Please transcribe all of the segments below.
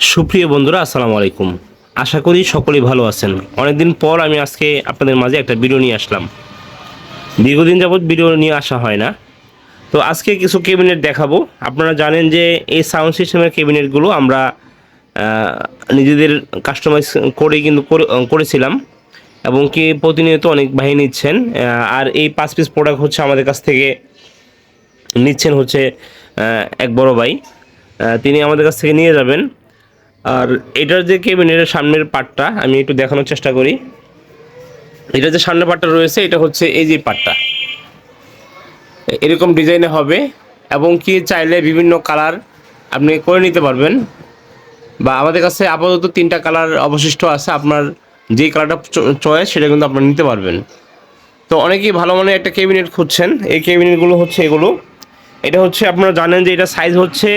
সুপ্রিয় বন্ধুরা, আসসালামু আলাইকুম। আশা করি সকলেই ভালো আছেন। অনেকদিন পর আমি আজকে আপনাদের মাঝে একটা ভিডিও নিয়ে আসলাম। দীর্ঘদিন যাবৎ ভিডিও নিয়ে আসা হয় না। তো আজকে কিছু ক্যাবিনেট দেখাবো। আপনারা জানেন যে এই সাউন্ড সিস্টেমের ক্যাবিনেটগুলো আমরা নিজেদের কাস্টমাইজ করে কিন্তু করে- করেছিলাম। এবং কি প্রতিনিয়ত অনেক ভাই নিচ্ছেন। আর এই পাঁচ পিস প্রোডাক্ট হচ্ছে আমাদের কাছ থেকে নিচ্ছেন হচ্ছে এক বড় ভাই। তিনি আমাদের কাছ থেকে নিয়ে যাবেন। আর এটার যে কেবিনেটের সামনের পার্টটা আমি একটু দেখানোর চেষ্টা করি। এটা যে সামনের পার্টটা রয়েছে, এটা হচ্ছে এই যে পার্টটা এরকম ডিজাইনে হবে, এবং কি চাইলে বিভিন্ন কালার আপনি করে নিতে পারবেন। বা আমাদের কাছে আপাতত তিনটা কালার অবশিষ্ট আছে, আপনার যে কালারটা চয়েস সেটা কিন্তু আপনার নিতে পারবেন। তো অনেকেই ভালো মানের একটা ক্যাবিনেট খুঁজছেন, এই ক্যাবিনেটগুলো হচ্ছে এগুলো। এটা হচ্ছে, আপনারা জানেন যে এটা সাইজ হচ্ছে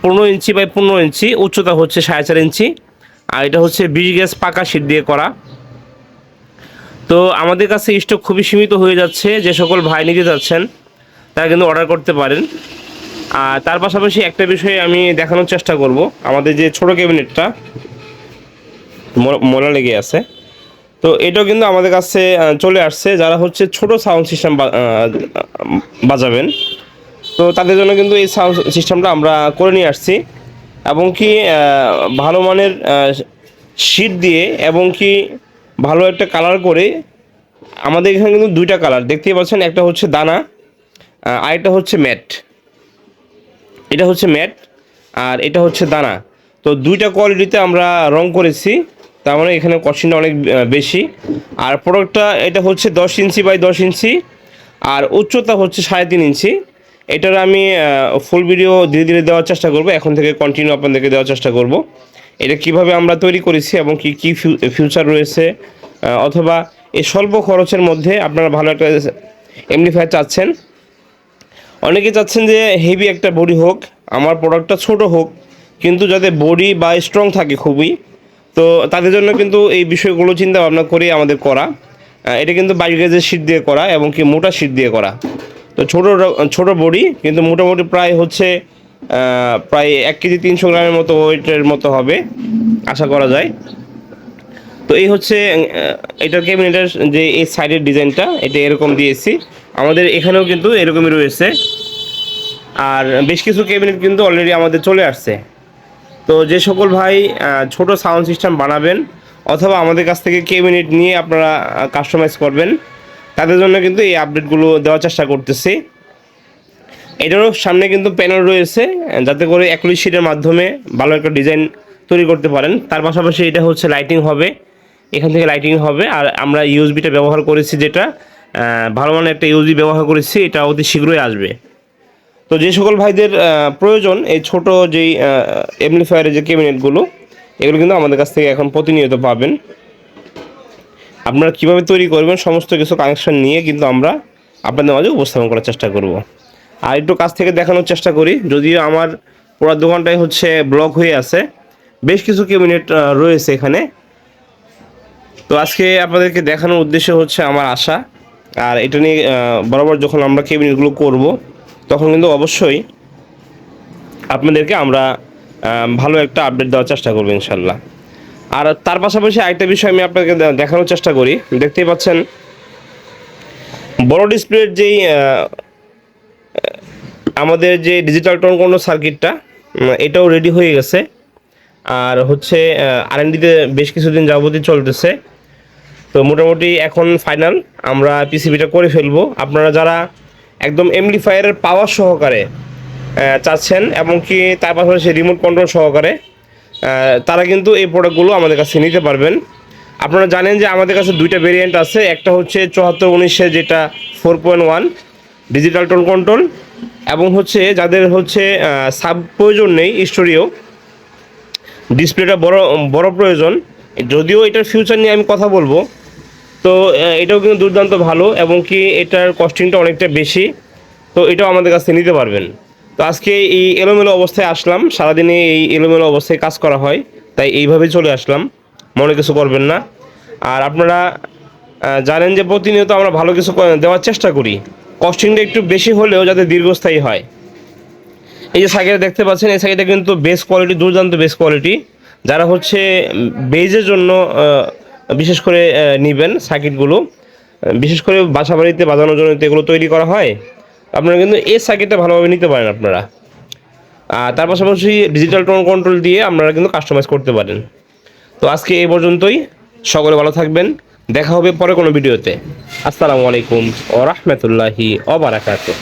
পনেরো ইঞ্চি বাই পনেরো ইঞ্চি, উচ্চতা হচ্ছে সাড়ে চার ইঞ্চি। আর এটা হচ্ছে বিশ গ্যাস পাকা শীত দিয়ে করা। তো আমাদের কাছে স্টক খুবই সীমিত হয়ে যাচ্ছে, যে সকল ভাই নিতে যাচ্ছেন, তারা কিন্তু অর্ডার করতে পারেন। আর তার পাশাপাশি একটা বিষয়ে আমি দেখানোর চেষ্টা করব। আমাদের যে ছোট ক্যাবিনেটটা মোলা লেগে আছে। তো এটাও কিন্তু আমাদের কাছে চলে আসছে। যারা হচ্ছে ছোট সাউন্ড সিস্টেম বাজাবেন তো তাদের জন্য কিন্তু এই সাউন্ড সিস্টেমটা আমরা করে নিয়ে আসছি। এবং কি ভালো মানের শীট দিয়ে এবং কি ভালো একটা কালার করে আমাদের এখানে কিন্তু দুইটা কালার দেখতেই পাচ্ছেন, একটা হচ্ছে দানা আর আরেকটা হচ্ছে ম্যাট। এটা হচ্ছে ম্যাট আর এটা হচ্ছে দানা। তো দুইটা কোয়ালিটিতে আমরা রং করেছি, তার মানে এখানে কস্টিংটা অনেক বেশি। আর প্রোডাক্টটা এটা হচ্ছে দশ ইঞ্চি বাই দশ ইঞ্চি, আর উচ্চতা হচ্ছে সাড়ে তিন ইঞ্চি। এটার আমি ফুল ভিডিও ধীরে ধীরে দেওয়ার চেষ্টা করব। এখন থেকে কন্টিনিউ আপনাদেরকে দেওয়ার চেষ্টা করব। এটা কীভাবে আমরা তৈরি করেছি এবং কি, কী ফিউচার রয়েছে অথবা এই স্বল্প খরচের মধ্যে আপনারা ভালো একটা এমনিফায়ার চাচ্ছেন। অনেকে চাচ্ছেন যে হেভি একটা বডি হোক, আমার প্রোডাক্টটা ছোট হোক, কিন্তু যাতে বডি বা স্ট্রং থাকে খুবই, তো তাদের জন্য কিন্তু এই বিষয়গুলো চিন্তা ভাবনা করে আমাদের করা। এটা কিন্তু বাইশ গেজের দিয়ে করা এবং কি মোটা শীট দিয়ে করা। তো ছোট ছোট বডি, কিন্তু মোটামুটি প্রায় হচ্ছে প্রায় এক কেজি তিনশো গ্রামের মতো ওয়েটের মতো হবে, আশা করা যায়। তো এই হচ্ছে এটার ক্যাবিনেটের যে এই সাইডের ডিজাইনটা এটা এরকম দিয়েছি। আমাদের এখানেও কিন্তু এরকমই রয়েছে। আর বেশ কিছু ক্যাবিনেট কিন্তু অলরেডি আমাদের চলে আসছে। তো যে সকল ভাই ছোট সাউন্ড সিস্টেম বানাবেন, অথবা আমাদের কাছ থেকে ক্যাবিনেট নিয়ে আপনারা কাস্টমাইজ করবেন তাদের জন্য কিন্তু এই আপডেটগুলো দেওয়ার চেষ্টা করতেছি। এটারও সামনে কিন্তু প্যানেল রয়েছে, যাতে করে একলি শিটের মাধ্যমে ভালো একটা ডিজাইন তৈরি করতে পারেন। তার পাশাপাশি এটা হচ্ছে লাইটিং হবে, এখান থেকে লাইটিং হবে, আর আমরা ইউএসবিটা ব্যবহার করেছি যেটা ভালো মানের একটা ইউএসবি ব্যবহার করেছি, এটা অতি শীঘ্রই আসবে। তো যে সকল ভাইদের প্রয়োজন, এই ছোট যেই এমপ্লিফায়ারের যে ক্যাবিনেটগুলো এগুলো কিন্তু আমাদের কাছ থেকে এখন প্রতিনিয়ত পাবেন। আপনারা কীভাবে তৈরি করবেন, সমস্ত কিছু কানেকশন নিয়ে কিন্তু আমরা আপনাদের মাঝে উপস্থাপন করার চেষ্টা করব। আর একটু কাছ থেকে দেখানোর চেষ্টা করি, যদিও আমার পুরো দোকানটাই হচ্ছে ব্লক হয়ে আছে, বেশ কিছু ক্যাবিনেট রয়েছে এখানে। তো আজকে আপনাদেরকে দেখানোর উদ্দেশ্য হচ্ছে আমার আশা, আর এটা নিয়ে বরাবর যখন আমরা ক্যাবিনেটগুলো করব, তখন কিন্তু অবশ্যই আপনাদেরকে আমরা ভালো একটা আপডেট দেওয়ার চেষ্টা করব ইনশাল্লাহ আর তার পাশাপাশি আরেকটা বিষয় আমি আপনাকে দেখানোর চেষ্টা করি। দেখতেই পাচ্ছেন, বড় ডিসপ্লের যেই আমাদের যে ডিজিটাল টোন কোনো সার্কিটটা এটাও রেডি হয়ে গেছে। আর হচ্ছে আর এন ডিতে বেশ কিছুদিন যাবতই চলতেছে। তো মোটামুটি এখন ফাইনাল আমরা পিসিবিটা করে ফেলব। আপনারা যারা একদম এমপ্লিফায়ারের পাওয়ার সহকারে চাচ্ছেন, এবং কি তার পাশাপাশি রিমোট কন্ট্রোল সহকারে তারা কিন্তু এই প্রোডাক্টগুলো আমাদের কাছে নিতে পারবেন। আপনারা জানেন যে আমাদের কাছে দুইটা ভেরিয়েন্ট আছে। একটা হচ্ছে চুয়াত্তর উনিশে যেটা four point one digital tone control এবং হচ্ছে যাদের হচ্ছে সাব প্রয়োজন নেই স্টোরিও ডিসপ্লেটা বড় বড় প্রয়োজন। যদিও এটার ফিউচার নিয়ে আমি কথা বলব, তো এটাও কিন্তু দুর্দান্ত ভালো, এবং কি এটার কস্টিংটা অনেকটা বেশি, তো এটাও আমাদের কাছ থেকে নিতে পারবেন। তো আজকে এই এলোমেলো অবস্থায় আসলাম। সারাদিনে এই এলোমেলো অবস্থায় কাজ করা হয়, তাই এইভাবে চলে আসলাম। মনে কিছু করবেন না। আর আপনারা জানেন যে প্রতিনিয়ত আমরা ভালো কিছু দেওয়ার চেষ্টা করি। কস্টিংটা একটু বেশি হলেও যাতে দীর্ঘস্থায়ী হয়। এই যে সাইকেল দেখতে পাচ্ছেন, এই সাইকেলটা কিন্তু বেস কোয়ালিটি দুর্দান্ত বেস কোয়ালিটি যারা হচ্ছে বেজের জন্য বিশেষ করে নিবেন সার্কিটগুলো বিশেষ করে বাসা বাড়িতে বাজানোর জন্য এগুলো তৈরি করা হয়। আপনারা কিন্তু এই সার্কিটটা ভালোভাবে নিতে পারেন আপনারা। আর তার পাশাপাশি ডিজিটাল টোন কন্ট্রোল দিয়ে আপনারা কিন্তু কাস্টমাইজ করতে পারেন। তো আজকে এই পর্যন্তই। সকলে ভালো থাকবেন। দেখা হবে পরে কোনো ভিডিওতে। আসসালামু আলাইকুম ও রহমতুল্লাহি অবারাকাতুহ